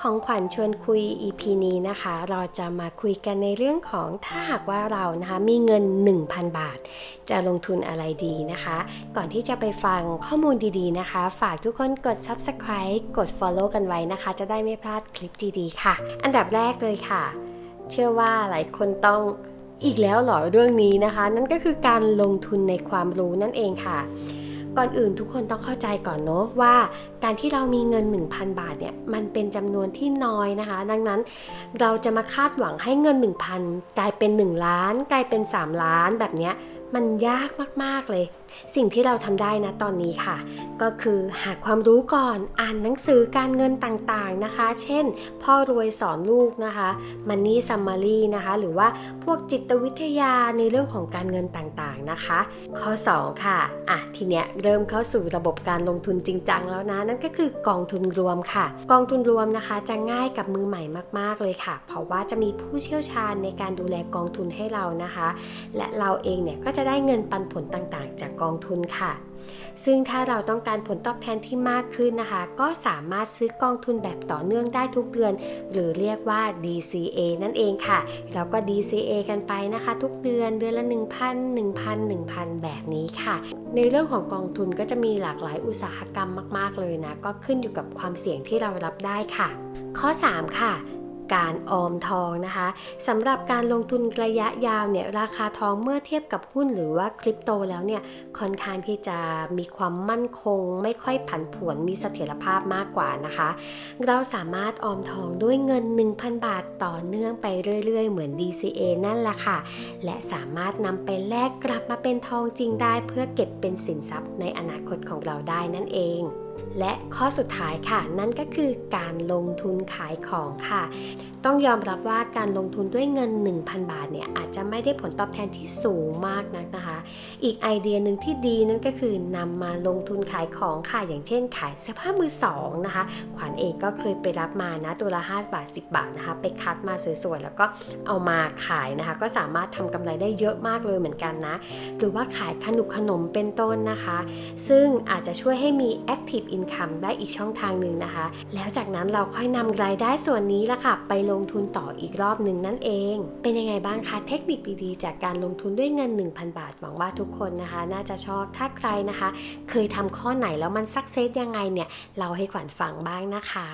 ของขวัญชวนคุย EP นี้นะคะ เราจะมาคุยกันในเรื่องของถ้าหากว่าเรานะคะมีเงิน 1,000 บาท จะลงทุนอะไรดีนะคะ ก่อนที่จะไปฟังข้อมูลดีๆนะคะ ฝากทุกคนกด Subscribe กด Follow กันไว้นะคะ จะได้ไม่พลาดคลิปดีๆค่ะ อันดับแรกเลยค่ะ เชื่อว่าหลายคนต้องอีกแล้วหรอเรื่องนี้นะคะ นั่นก็คือการลงทุนในความรู้นั่นเองค่ะ ก่อนอื่นทุกคนต้องเข้าใจก่อนเนาะว่า การที่เรามีเงิน 1,000 บาทเนี่ยมันเป็นจำนวนที่น้อยนะคะ ดังนั้นเราจะมาคาดหวังให้เงิน 1,000 กลายเป็น 1 ล้าน กลายเป็น 3 ล้านแบบเนี้ยมันยากมาก ๆ เลย สิ่งที่เราทำได้นะตอนนี้ค่ะ ก็คือหาความรู้ก่อน อ่านหนังสือการเงินต่างๆนะคะ เช่น พ่อรวยสอนลูกนะคะ Money Summary นะคะ หรือว่าพวกจิตวิทยาในเรื่องของการเงินต่างๆนะคะ ข้อ 2 ค่ะ อะ ทีเนี้ยเริ่มเข้าสู่ระบบการลงทุนจริงจังแล้วนะ นั่นก็คือกองทุนรวมค่ะ กองทุนรวมนะคะ จะง่ายกับมือใหม่มาก ๆ เลยค่ะ เพราะว่าจะมีผู้เชี่ยวชาญในการดูแลกองทุนให้เรานะคะ และเราเองเนี่ยก็จะได้เงินปันผลต่างๆ จากกองทุนค่ะซึ่งถ้าเราต้องการผลตอบแทนที่มากขึ้นนะคะ ก็สามารถซื้อกองทุนแบบต่อเนื่องได้ทุกเดือน หรือเรียกว่า DCA นั่นเองค่ะเราก็ DCA กันไปนะคะ ทุกเดือนเดือนละ 1,000 1,000 1,000 แบบนี้ค่ะ ในเรื่องของกองทุนก็จะมีหลากหลายอุตสาหกรรมมาก ๆ เลยนะ ก็ขึ้นอยู่กับความเสี่ยงที่เรารับได้ค่ะ ข้อ 3 ค่ะ การออมทองนะคะสำหรับการลงทุนระยะยาวเนี่ยราคาทองเมื่อเทียบกับหุ้นหรือว่าคริปโตแล้วเนี่ยค่อนข้างที่จะมีความมั่นคง ไม่ค่อยผันผวนมีเสถียรภาพมากกว่านะคะ เราสามารถออมทองด้วยเงิน 1,000 บาทต่อเนื่องไปเรื่อย ๆ เหมือน DCA นั่นแหละค่ะ และสามารถนำไปแลกกลับมาเป็นทองจริงได้ เพื่อเก็บเป็นสินทรัพย์ในอนาคตของเราได้นั่นเอง และข้อสุดท้ายค่ะ นั่นก็คือการลงทุนขายของค่ะ ต้องยอมรับว่าการลงทุนด้วยเงิน 1,000 บาทเนี่ยอาจจะไม่ได้ผลตอบแทนที่สูงมากนักนะคะ อีกไอเดียหนึ่งที่ดีนั่นก็คือนำมาลงทุนขายของค่ะ อย่างเช่น ขายเสื้อผ้ามือสองนะคะขวัญเองก็เคยไปรับมานะตัวละ5บาท 10 บาทนะคะ ไปคัดมาสวยๆแล้วก็เอามาขายนะคะ ก็สามารถทำกำไรได้เยอะมากเลยเหมือนกันนะหรือว่าขายขนมขนมเป็นต้นนะคะ ซึ่งอาจจะช่วยให้มี active income ได้อีกช่องทางหนึ่งนะคะ แล้วจากนั้นเราค่อยนำรายได้ส่วนนี้ละค่ะ ไปลงทุนต่ออีกรอบหนึ่งนั่นเอง เป็นยังไงบ้างคะเทคนิคดีๆ จากการลงทุนด้วยเงิน 1,000 บาทหวังว่าทุกคนนะคะ น่าจะชอบถ้าใครนะคะ เคยทำข้อไหนแล้วมันสักเซสยังไงเนี่ยเราให้ขวัญฟังบ้างนะคะ